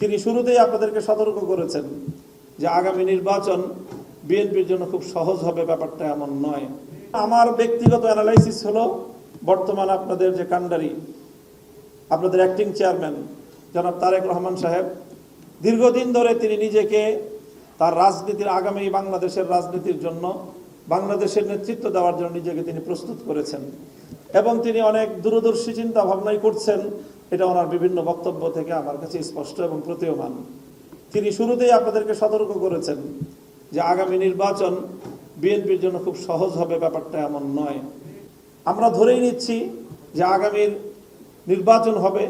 তিনি শুরুতেই আপনাদেরকে সতর্ক করেছেন যে আগামী নির্বাচন বিএনপির জন্য খুব সহজ হবে, ব্যাপারটা এমন নয়। আমার ব্যক্তিগত অ্যানালাইসিস হলো, বর্তমান আপনাদের যে কান্ডারি আপনাদের অ্যাক্টিং চেয়ারম্যান জনাব তারেক রহমান সাহেব, দীর্ঘদিন ধরে তিনি নিজেকে তার রাজনীতির, আগামী বাংলাদেশের রাজনীতির জন্য, বাংলাদেশের নেতৃত্ব দেওয়ার জন্য নিজেকে তিনি প্রস্তুত করেছেন। এবং তিনি অনেক দূরদর্শী চিন্তা ভাবনাই করছেন এটা ওনার বিভিন্ন বক্তব্য থেকে আমার কাছে স্পষ্ট এবং প্রতীয়মান। তিনি শুরুতেই আপনাদেরকে সতর্ক করেছেন যে আগামী নির্বাচন বিএনপির জন্য খুব সহজ হবে, ব্যাপারটা এমন নয়। আমরা ধরেই নিচ্ছি যে আগামীর নির্বাচন হবে,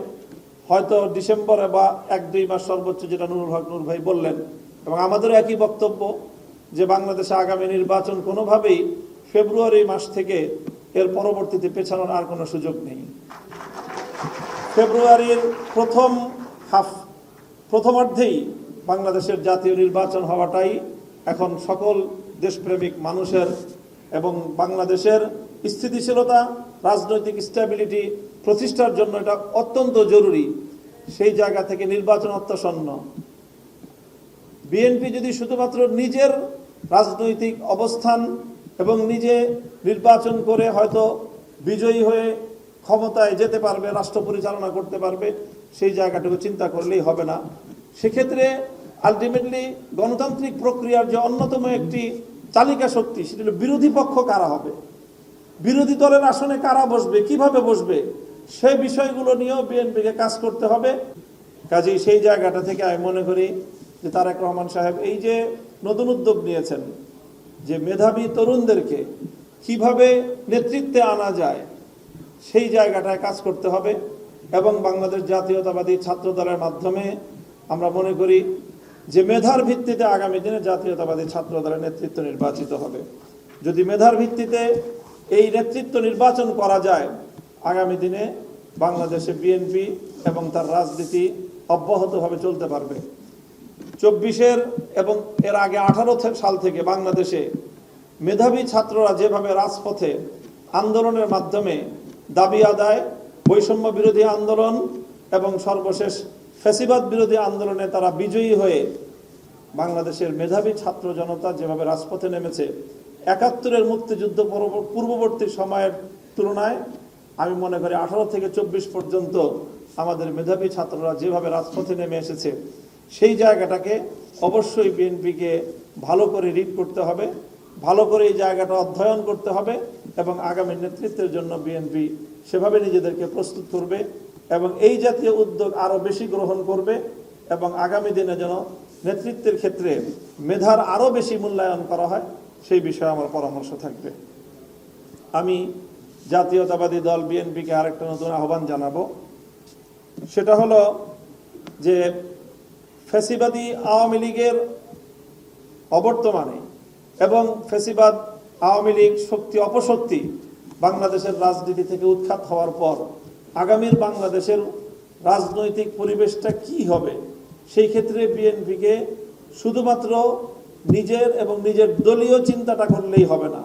হয়তো ডিসেম্বরে বা এক, দুই মাস সর্বোচ্চ যেটা নুরুল হক নুর ভাই বললেন। এবং আমাদেরও একই বক্তব্য যে বাংলাদেশে আগামী নির্বাচন কোনোভাবেই ফেব্রুয়ারি মাস থেকে এর পরবর্তীতে পেছানোর আর কোনো সুযোগ নেই। ফেব্রুয়ারির প্রথম হাফ প্রথমার্ধেই বাংলাদেশের জাতীয় নির্বাচন হওয়াটাই এখন সকল দেশপ্রেমিক মানুষের এবং বাংলাদেশের স্থিতিশীলতা, রাজনৈতিক স্ট্যাবিলিটি প্রতিষ্ঠার জন্য এটা অত্যন্ত জরুরি। সেই জায়গা থেকে নির্বাচন অত্যাসন্ন। বিএনপি যদি শুধুমাত্র নিজের রাজনৈতিক অবস্থান এবং নিজে নির্বাচন করে হয়তো বিজয়ী হয়ে ক্ষমতায় যেতে পারবে, রাষ্ট্র পরিচালনা করতে পারবে, সেই জায়গাটুকু চিন্তা করলেই হবে না। সেক্ষেত্রে আলটিমেটলি গণতান্ত্রিক প্রক্রিয়ার যে অন্যতম একটি চালিকা শক্তি, সেটা হলো বিরোধী পক্ষ কারা হবে? বিরোধী দলের আসনে কারা বসবে, কীভাবে বসবে? সে বিষয়গুলো নিয়েও বিএনপিকে কাজ করতে হবে। কাজেই সেই জায়গাটা থেকে আমি মনে করি যে তারেক রহমান সাহেব এই যে নতুন উদ্যোগ নিয়েছেন, যে মেধাবী তরুণদেরকে কীভাবে নেতৃত্বে আনা যায় সেই জায়গাটায় কাজ করতে হবে এবং বাংলাদেশ জাতীয়তাবাদী ছাত্র দলের মাধ্যমে আমরা মনে করি যে মেধার ভিত্তিতে আগামী দিনে জাতীয়তাবাদী ছাত্র দলের নেতৃত্ব নির্বাচিত হবে। যদি মেধার ভিত্তিতে এই নেতৃত্ব নির্বাচন করা যায়, আগামী দিনে বাংলাদেশে বিএনপি এবং তার রাজনীতি অব্যাহতভাবে চলতে পারবে। চব্বিশের এবং এর আগে আঠারো সাল থেকে বাংলাদেশে মেধাবী ছাত্ররা যেভাবে রাজপথে আন্দোলনের মাধ্যমে দাবি আদায়, বৈষম্য বিরোধী আন্দোলন এবং সর্বশেষ ফ্যাসিবাদ বিরোধী আন্দোলনে তারা বিজয়ী হয়ে বাংলাদেশের মেধাবী ছাত্র জনতা যেভাবে রাজপথে নেমেছে, একাত্তরের মুক্তিযুদ্ধ পরব- পূর্ববর্তী সময়ের তুলনায় আমি মনে করি আঠারো থেকে চব্বিশ পর্যন্ত আমাদের মেধাবী ছাত্ররা যেভাবে রাজপথে নেমে এসেছে, সেই জায়গাটাকে অবশ্যই বিএনপিকে ভালো করে রিড করতে হবে, ভালো করে এই জায়গাটা অধ্যয়ন করতে হবে এবং আগামী নেতৃত্বের জন্য বিএনপি সেভাবে নিজেদেরকে প্রস্তুত করবে এবং এই জাতীয় উদ্যোগ আরও বেশি গ্রহণ করবে এবং আগামী দিনে যেন নেতৃত্বের ক্ষেত্রে মেধার আরও বেশি মূল্যায়ন করা হয়, সেই বিষয়ে আমার পরামর্শ থাকবে। আমি জাতীয়তাবাদী দল বিএনপিকে আরেকটা নতুন আহ্বান জানাব। সেটা হলো যে ফ্যাসিবাদী আওয়ামী লীগের অবর্তমানে এবং ফ্যাসিবাদ আওয়ামী লীগ শক্তি অপশক্তি বাংলাদেশের রাজনীতি থেকে উৎখাত হওয়ার পর আগামীর বাংলাদেশের রাজনৈতিক পরিবেশটা কি হবে? সেই ক্ষেত্রে বিএনপিকে শুধুমাত্র নিজের এবং নিজের দলীয় চিন্তাটা করলেই হবে না।